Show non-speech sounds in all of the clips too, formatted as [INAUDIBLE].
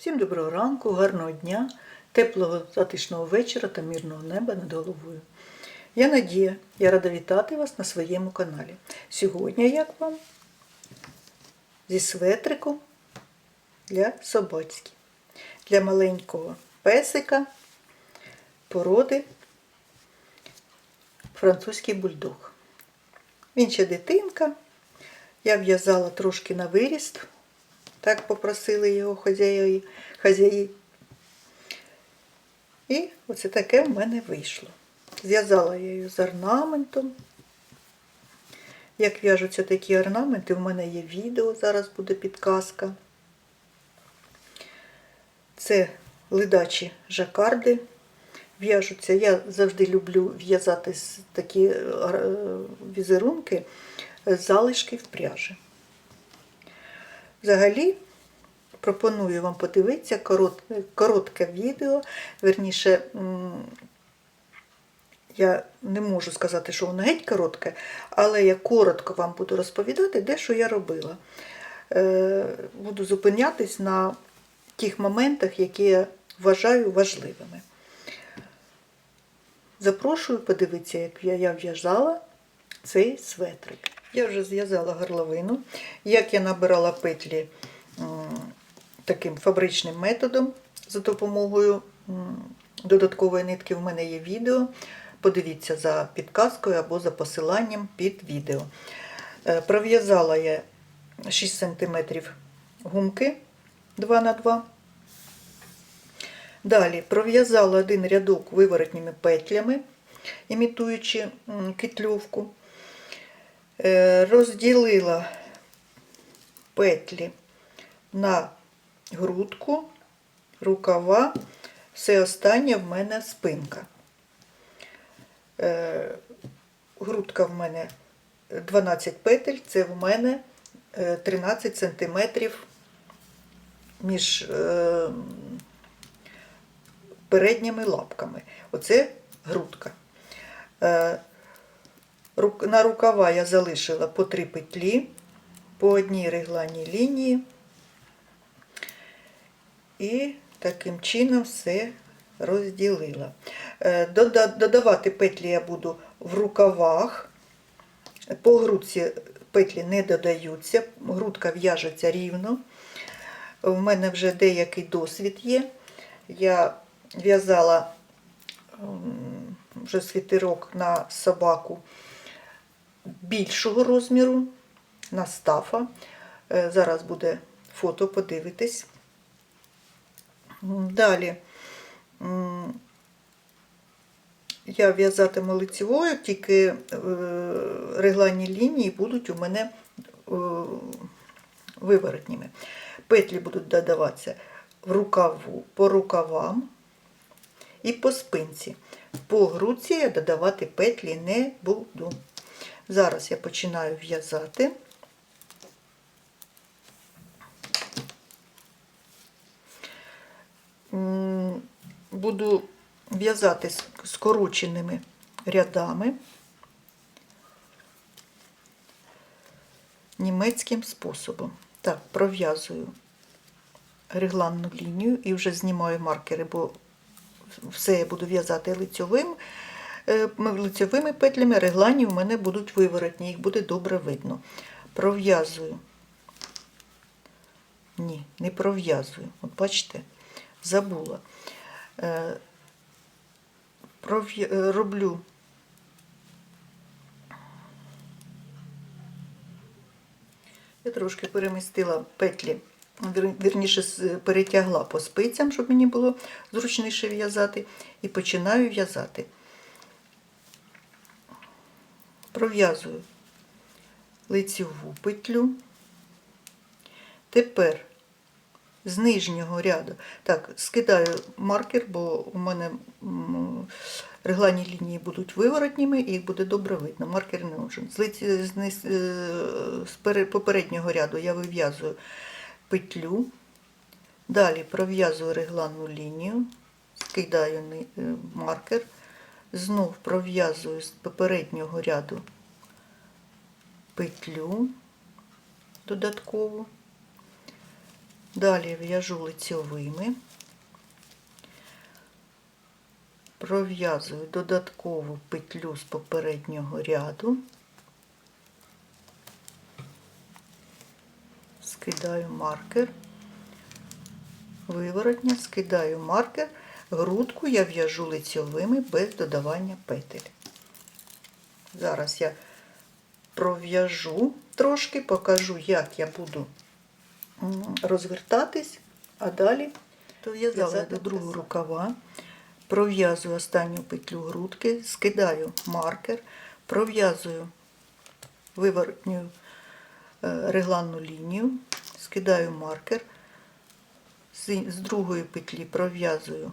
Всім доброго ранку, гарного дня, теплого затишного вечора та мирного неба над головою. Я Надія, я рада вітати вас на своєму каналі. Сьогодні як вам зі светриком для собацьки, для маленького песика породи французький бульдог. Він ще дитинка. Я в'язала трошки на виріст. Так попросили його хазяї. хазяї. І оце таке в мене вийшло. Зв'язала я її з орнаментом. Як в'яжуться такі орнаменти, в мене є відео, зараз буде підказка. Це ледачі жакарди. В'яжуться. Я завжди люблю в'язати такі е, візерунки залишки в пряжі. Взагалі, пропоную вам подивитися корот, коротке відео. Верніше, я не можу сказати, що воно геть коротке, але я коротко вам буду розповідати, де що я робила. Е, Буду зупинятись на тих моментах, які я вважаю важливими. Запрошую подивитися, як я, в'язала цей светрик. Я вже зв'язала горловину. Як я набирала петлі таким фабричним методом за допомогою додаткової нитки, в мене є відео. Подивіться за підказкою або за посиланням під відео. Е, Пров'язала я 6 см гумки 2х2. Далі пров'язала один рядок виворотніми петлями, імітуючи китльовку. Е, Розділила петлі на грудку, рукава, все останнє в мене спинка. Е, Грудка в мене 12 петель, це в мене е, 13 сантиметрів між е, передніми лапками. Оце грудка. На рукава я залишила по три петлі по одній регланій лінії. І таким чином все розділила. Е, Додавати петлі я буду в рукавах. По грудці петлі не додаються, грудка в'яжеться рівно. В мене вже деякий досвід є. Я в'язала вже світерок на собаку більшого розміру, на стафа. Е, Зараз буде фото, подивитись. Далі я в'язатиму лицевою, тільки е, регланні лінії будуть у мене е, виворотніми. Петлі будуть додаватися в рукаву, по рукавам і по спинці. По грудці я додавати петлі не буду. Зараз я починаю в'язати. Буду в'язати скороченими рядами німецьким способом. Так, пров'язую регланну лінію і вже знімаю маркери, бо все я буду в'язати лицьовим, лицьовими петлями, реглані в мене будуть виворотні, їх буде добре видно. Пров'язую. Ні, не пров'язую. От бачите, забула. Е, е, Роблю Я трошки перемістила петлі, вір- вірніше перетягла по спицям, щоб мені було зручніше в'язати, і починаю в'язати. Пров'язую лицеву петлю. Тепер з нижнього ряду. Так, скидаю маркер, бо у мене реглані лінії будуть виворотніми і їх буде добре видно. Маркер не нужен. З, е, попереднього ряду я вив'язую петлю. Далі пров'язую регланну лінію, скидаю е, маркер, знов пров'язую з попереднього ряду петлю додаткову. Далі в'яжу лицьовими, пров'язую додаткову петлю з попереднього ряду, скидаю маркер, виворотня, скидаю маркер, грудку я в'яжу лицьовими без додавання петель. Зараз я пров'яжу трошки, покажу, як я буду розвертатись, а далі дов'язала до другого рукава, пров'язую останню петлю грудки, скидаю маркер, пров'язую виворотню е, регланну лінію, скидаю маркер, з, з другої петлі пров'язую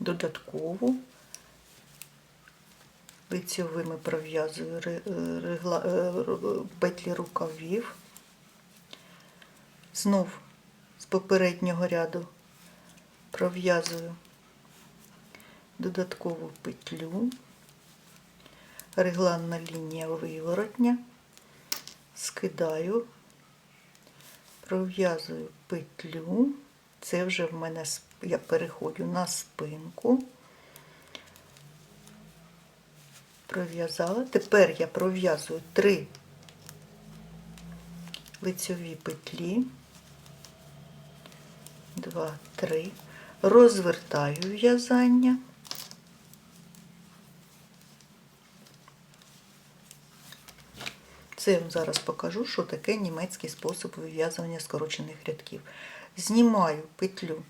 додаткову, лицьовими пров'язую е, е, петлі рукавів. Знов з попереднього ряду пров'язую додаткову петлю, регланна лінія виворотня, скидаю, пров'язую петлю. Це вже в мене сп- я переходжу на спинку. Пров'язала. Тепер я пров'язую три лицьові петлі. Два, три. Розвертаю в'язання. Це я вам зараз покажу, що таке німецький спосіб вив'язування скорочених рядків. Знімаю петлю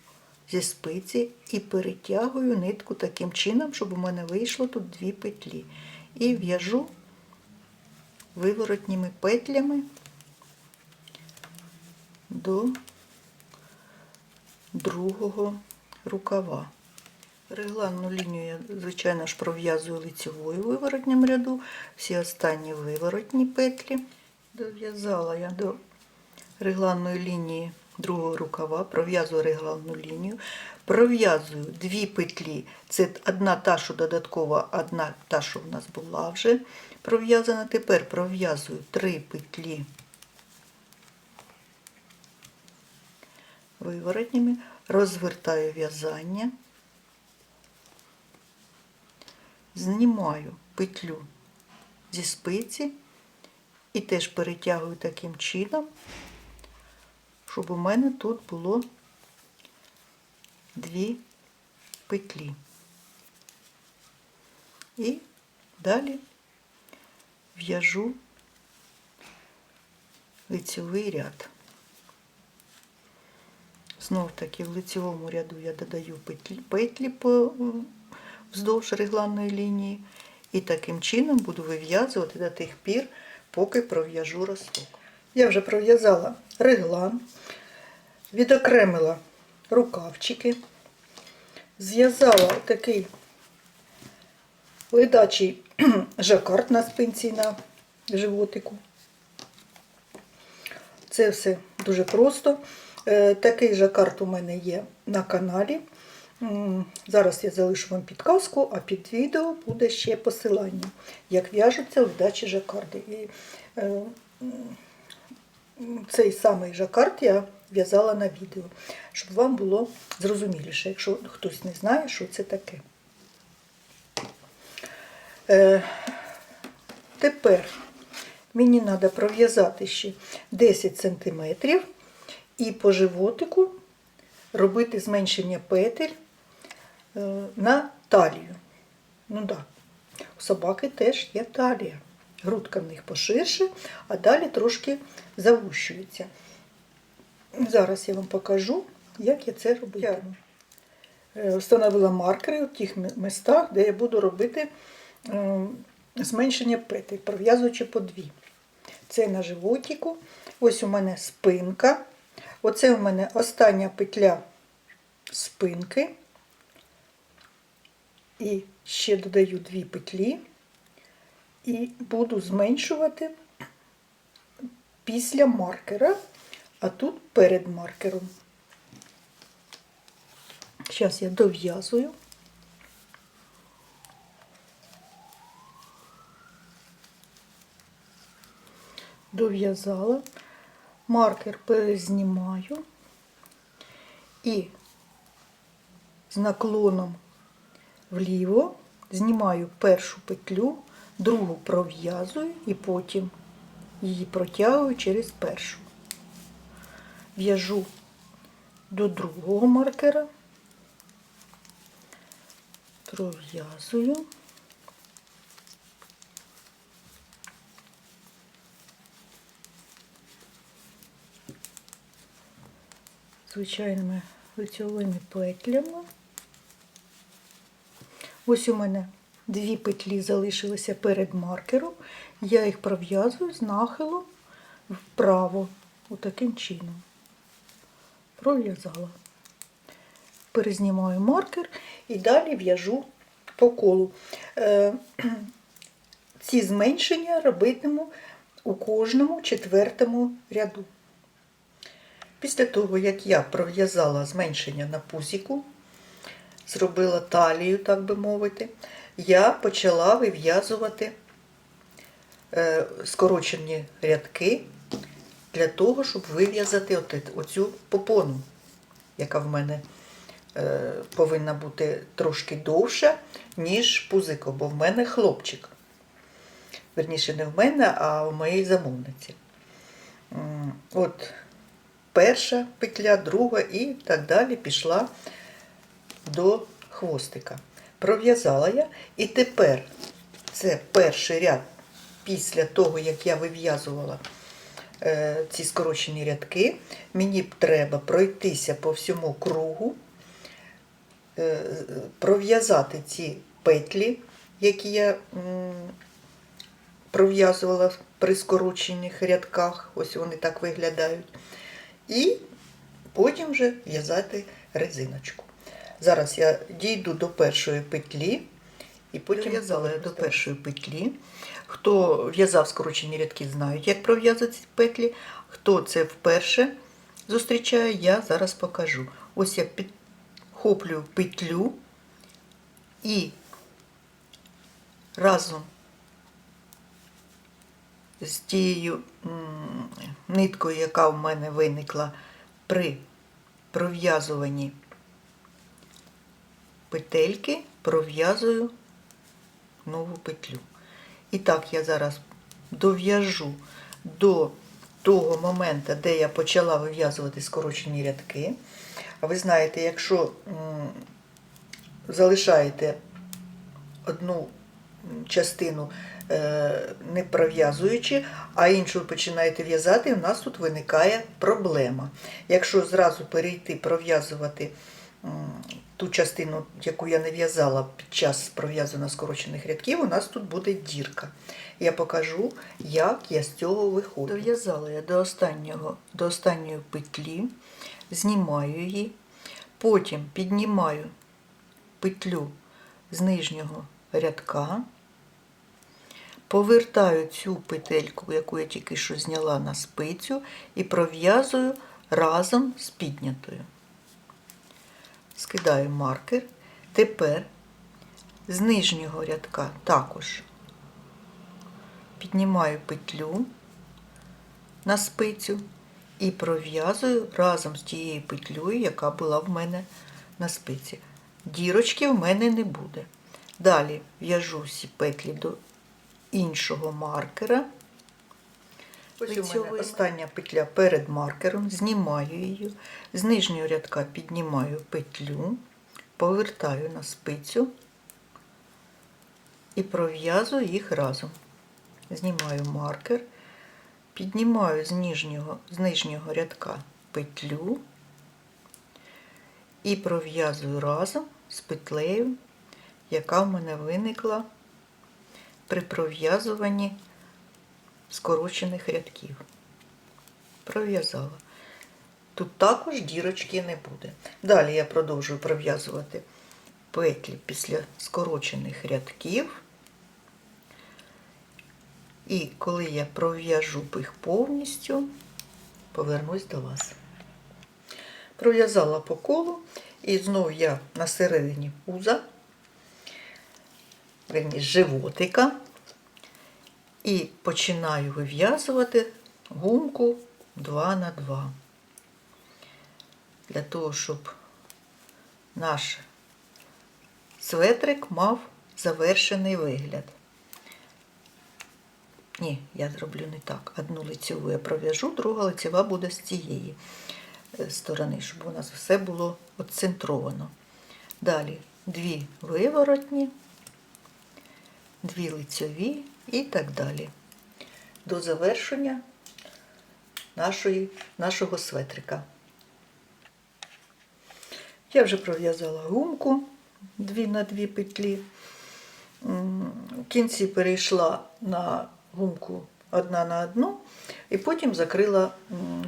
зі спиці і перетягую нитку таким чином, щоб у мене вийшло тут дві петлі. І в'яжу виворотніми петлями до другого рукава. Регланну лінію я, звичайно ж, пров'язую лицевою виворотнім ряду, всі останні виворотні петлі. Дов'язала я до регланної лінії другого рукава, пров'язую регланну лінію, пров'язую дві петлі. Це одна та, що додаткова, одна та, що в нас була вже пров'язана. Тепер пров'язую три петлі виворотніми, розвертаю в'язання, знімаю петлю зі спиці і теж перетягую таким чином, щоб у мене тут було дві петлі. І далі в'яжу лицьовий ряд. Знов таки в лицевому ряду я додаю петлі, петлі по, вздовж регланної лінії і таким чином буду вив'язувати до тих пір, поки пров'яжу росток. Я вже пров'язала реглан, відокремила рукавчики, зв'язала такий ледачий [CLEARS THROAT] жакард на спинці на животику. Це все дуже просто. Е, Такий жакард у мене є на каналі. Зараз я залишу вам підказку, а під відео буде ще посилання, як в'яжуться ледачі жакарди. Е, цей самий жакард я в'язала на відео, щоб вам було зрозуміліше, якщо хтось не знає, що це таке. Е, Тепер мені треба пров'язати ще 10 см і по животику робити зменшення петель е, на талію. Ну так, у собаки теж є талія. Грудка в них поширше, а далі трошки завущується. Зараз я вам покажу, як я це робитиму. Е, Встановила маркери в тих містах, де я буду робити е, зменшення петель, пров'язуючи по дві. Це на животику. Ось у мене спинка. Оце у мене остання петля спинки. І ще додаю дві петлі. І буду зменшувати після маркера, а тут перед маркером. Зараз я дов'язую. Дов'язала. маркер перезнімаю і з наклоном вліво знімаю першу петлю, другу пров'язую і потім її протягую через першу. В'яжу до другого маркера, пров'язую. звичайними лицьовими петлями. Ось у мене дві петлі залишилися перед маркером. Я їх пров'язую з нахилом вправо, отаким чином. Пров'язала. Перезнімаю маркер і далі в'яжу по колу. Е, [CLEARS THROAT] Ці зменшення робитиму у кожному четвертому ряду. Після того, як я пров'язала зменшення на пузіку, зробила талію, так би мовити, я почала вив'язувати е, скорочені рядки для того, щоб вив'язати оцю попону, яка в мене е, повинна бути трошки довша, ніж пузико, бо в мене хлопчик. Верніше, не в мене, а у моєї замовниці. От перша петля, друга і так далі пішла до хвостика. Пров'язала я, і тепер це перший ряд після того, як я вив'язувала е, ці скорочені рядки, мені б треба пройтися по всьому кругу, е, пров'язати ці петлі, які я пров'язувала при скорочених рядках, ось вони так виглядають. І потім вже в'язати резиночку. Зараз я дійду до першої петлі і потім в'язала до першої петлі. Хто в'язав скорочені рядки, знають, як пров'язати ці петлі. Хто це вперше зустрічає, я зараз покажу. Ось я підхоплюю петлю і разом з тією ниткою, яка в мене виникла при пров'язуванні петельки, пров'язую нову петлю. І так я зараз дов'яжу до того моменту, де я почала вив'язувати скорочені рядки. Ви знаєте, якщо залишаєте одну частину е, не пров'язуючи, а іншу починаєте в'язати, у нас тут виникає проблема. Якщо зразу перейти пров'язувати ту частину, яку я не в'язала під час пров'язання скорочених рядків, у нас тут буде дірка. Я покажу, як я з цього виходжу. Дов'язала я до, останнього, до останньої петлі, знімаю її, потім піднімаю петлю з нижнього рядка, повертаю цю петельку, яку я тільки що зняла на спицю, і пров'язую разом з піднятою. Скидаю маркер. Тепер з нижнього рядка також піднімаю петлю на спицю і пров'язую разом з тією петлею, яка була в мене на спиці. Дірочки в мене не буде. Далі в'яжу всі петлі до іншого маркера. Ось у мене. остання петля перед маркером, знімаю її, з нижнього рядка піднімаю петлю, повертаю на спицю. І пров'язую їх разом. Знімаю маркер, піднімаю з нижнього, з нижнього рядка петлю. І пров'язую разом з петлею, яка в мене виникла при пров'язуванні скорочених рядків. Пров'язала. Тут також дірочки не буде. Далі я продовжую пров'язувати петлі після скорочених рядків. І коли я пров'яжу їх повністю, повернусь до вас. Пров'язала по колу, і знову я на середині пуза, верні, животика, і починаю вив'язувати гумку 2 на 2. Для того, щоб наш светрик мав завершений вигляд. Ні, я зроблю не так. Одну лицеву я пров'яжу, друга лицева буде з цієї е, сторони, щоб у нас все було отцентровано. Далі дві виворотні, дві лицьові і так далі. До завершення нашої, нашого светрика. Я вже пров'язала гумку дві на дві петлі. В кінці перейшла на гумку одна на одну і потім закрила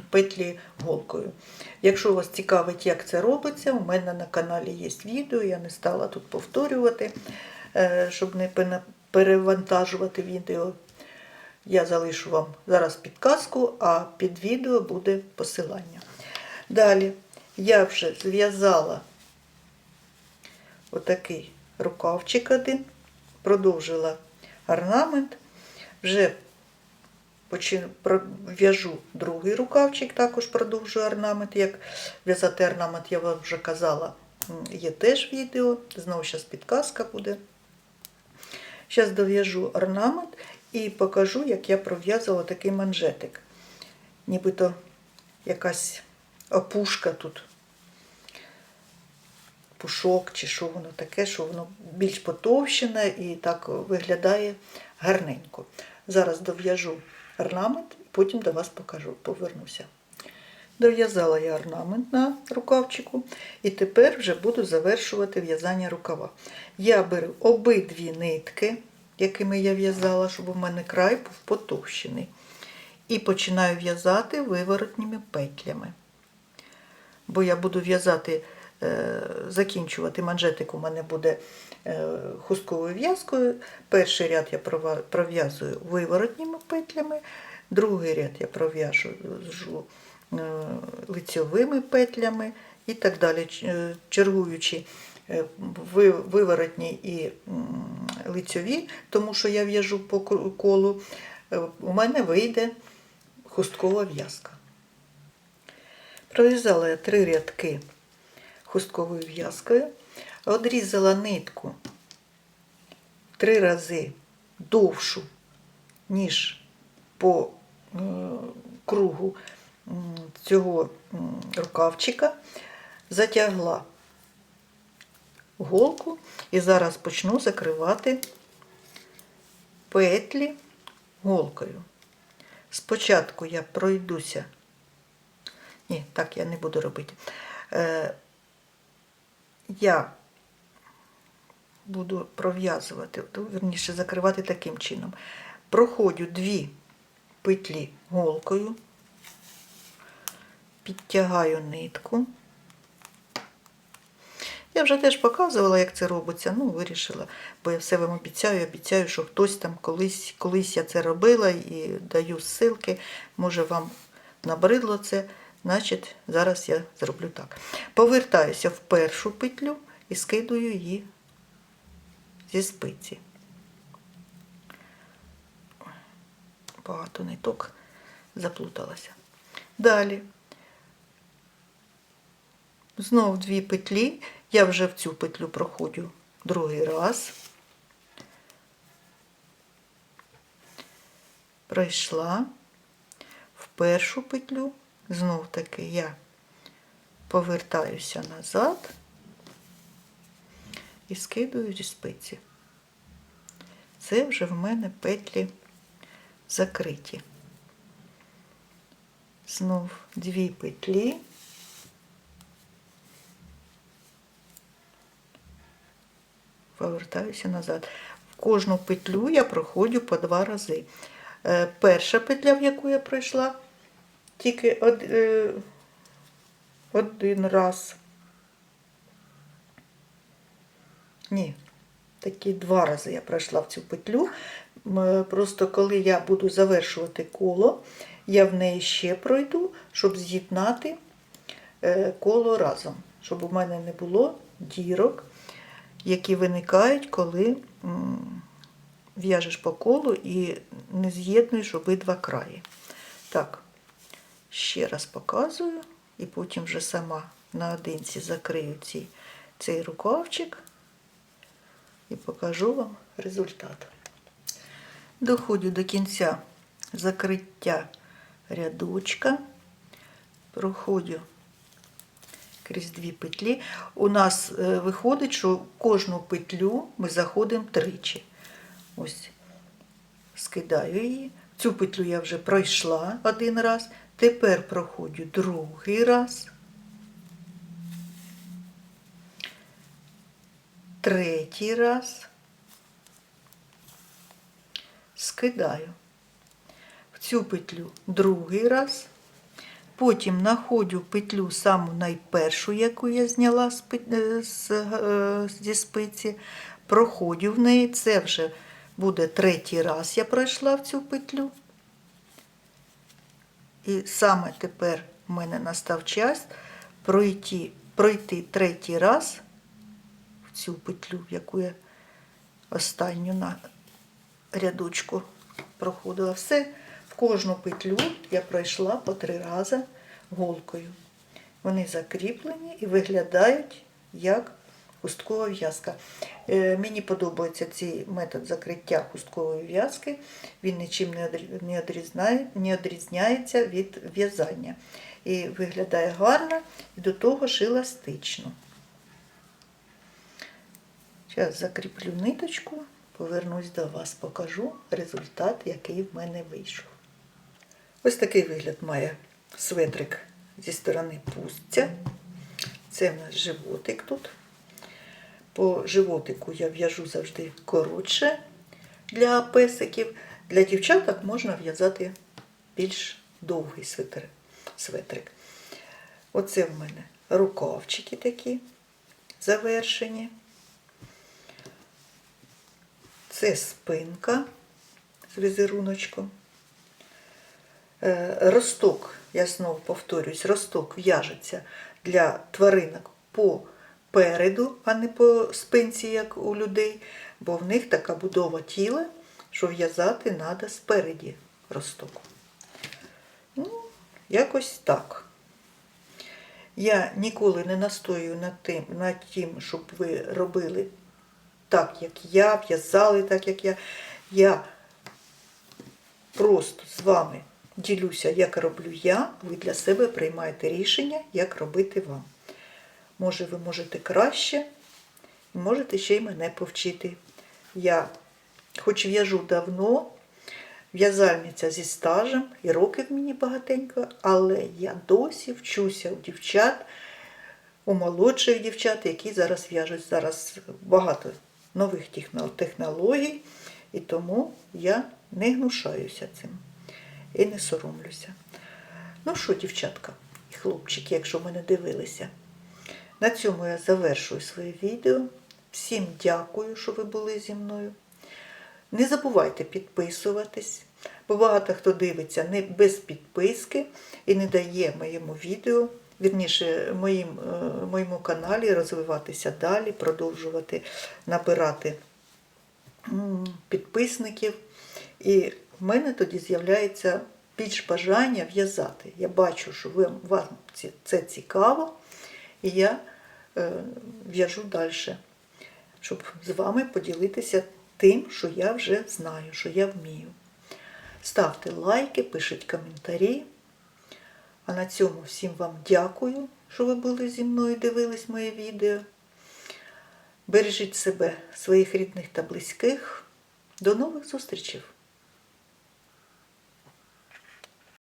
петлі голкою. Якщо вас цікавить, як це робиться, у мене на каналі є відео, я не стала тут повторювати, е, щоб не перевантажувати відео. Я залишу вам зараз підказку, а під відео буде посилання. Далі я вже зв'язала отакий рукавчик один, продовжила орнамент, вже в'яжу другий рукавчик, також продовжую орнамент. Як в'язати орнамент, я вам вже казала, є теж відео, знову зараз підказка буде. Зараз дов'яжу орнамент і покажу, як я пров'язувала такий манжетик. Нібито якась опушка тут пушок чи що воно таке, що воно більш потовщене і так виглядає гарненько. Зараз дов'яжу орнамент, потім до вас покажу, повернуся. Дов'язала я орнамент на рукавчику і тепер вже буду завершувати в'язання рукава. Я беру обидві нитки, якими я в'язала, щоб у мене край був потовщений. І починаю в'язати виворотніми петлями бо я буду в'язати, е, закінчувати манжетик у мене буде е, хустковою в'язкою. Перший ряд я пров'язую виворотніми петлями, другий ряд я пров'яжу жу, лицьовими петлями і так далі, е, чергуючи е, виворотні і лицьові, тому що я в'яжу по колу, е, у мене вийде хусткова в'язка. Пров'язала я три рядки хустковою в'язкою, одрізала нитку три рази довшу, ніж по е, кругу цього рукавчика, затягла голку і зараз почну закривати петлі голкою. Спочатку я пройдуся ні, так я не буду робити. Е, я буду пров'язувати, верніше, закривати таким чином. Проходжу дві петлі голкою, підтягаю нитку. Я вже теж показувала, як це робиться. Ну, вирішила, бо я все вам обіцяю, обіцяю, що хтось там колись, колись я це робила і даю ссылки. Може, вам набридло це. Значить, зараз я зроблю так. Повертаюся в першу петлю і скидую її зі спиці. Багато ниток заплуталася. Далі. Знов дві петлі. Я вже в цю петлю проходжу другий раз. Пройшла в першу петлю. Знов таки я повертаюся назад і скидую спиці. Це вже в мене петлі закриті. Знов дві петлі. Повертаюся назад. В кожну петлю я проходжу по два рази. Е, Перша петля, в яку я пройшла, тільки е, один раз. Ні, такі два рази я пройшла в цю петлю. Просто коли я буду завершувати коло, я в неї ще пройду, щоб з'єднати е, коло разом, щоб у мене не було дірок, які виникають, коли в'яжеш по колу і не з'єднуєш обидва краї. Так, Ще раз показую і потім вже сама наодинці закрию цей, цей рукавчик і покажу вам результат. Доходжу до кінця закриття рядочка, проходжу крізь дві петлі. У нас е, виходить, що кожну петлю ми заходимо тричі. Ось скидаю її. Цю петлю я вже пройшла один раз. Тепер проходжу другий раз. Третій раз. Скидаю. В цю петлю другий раз. Потім знаходжу петлю саму найпершу, яку я зняла з, е, з, е, зі спиці, проходжу в неї. Це вже буде третій раз я пройшла в цю петлю. І саме тепер в мене настав час пройти, пройти третій раз в цю петлю, яку я останню на рядочку проходила. Все, в кожну петлю я пройшла по три рази голкою. Вони закріплені і виглядають як хусткова в'язка. Е, Мені подобається цей метод закриття хусткової в'язки. Він нічим не одрізнає- від в'язання. І виглядає гарно і до того ж еластично. Зараз закріплю ниточку, повернусь до вас, покажу результат, який в мене вийшов. Ось такий вигляд має светрик зі сторони пустця. Це в нас животик тут. По животику я в'яжу завжди коротше для песиків. Для дівчаток можна в'язати більш довгий светрик. Оце в мене рукавчики такі завершені. Це спинка з візеруночком. Е, Росток, я знову повторюсь, росток в'яжеться для тваринок по переду, а не по спинці, як у людей, бо в них така будова тіла, що в'язати треба спереді росток. Ну, якось так. Я ніколи не настоюю над тим, над тим, щоб ви робили так, як я, в'язали так, як я. Я просто з вами ділюся, як роблю я, ви для себе приймаєте рішення, як робити вам. Може, ви можете краще, можете ще й мене повчити. Я, хоч в'яжу давно, в'язальниця зі стажем, і років мені багатенько, але я досі вчуся у дівчат, у молодших дівчат, які зараз в'яжуть. Зараз багато нових технологій, і тому я не гнушаюся цим і не соромлюся. Ну що, дівчатка і хлопчики, якщо мене дивилися, на цьому я завершую своє відео. Всім дякую, що ви були зі мною. Не забувайте підписуватись, бо багато хто дивиться не без підписки і не дає моєму відео, вірніше, моїм, е, моєму каналі розвиватися далі, продовжувати набирати підписників. І в мене тоді з'являється більш бажання в'язати. Я бачу, що ви, вам це цікаво, і я е, в'яжу далі, щоб з вами поділитися тим, що я вже знаю, що я вмію. Ставте лайки, пишіть коментарі. А на цьому всім вам дякую, що ви були зі мною, дивились моє відео. Бережіть себе, своїх рідних та близьких. До нових зустрічей!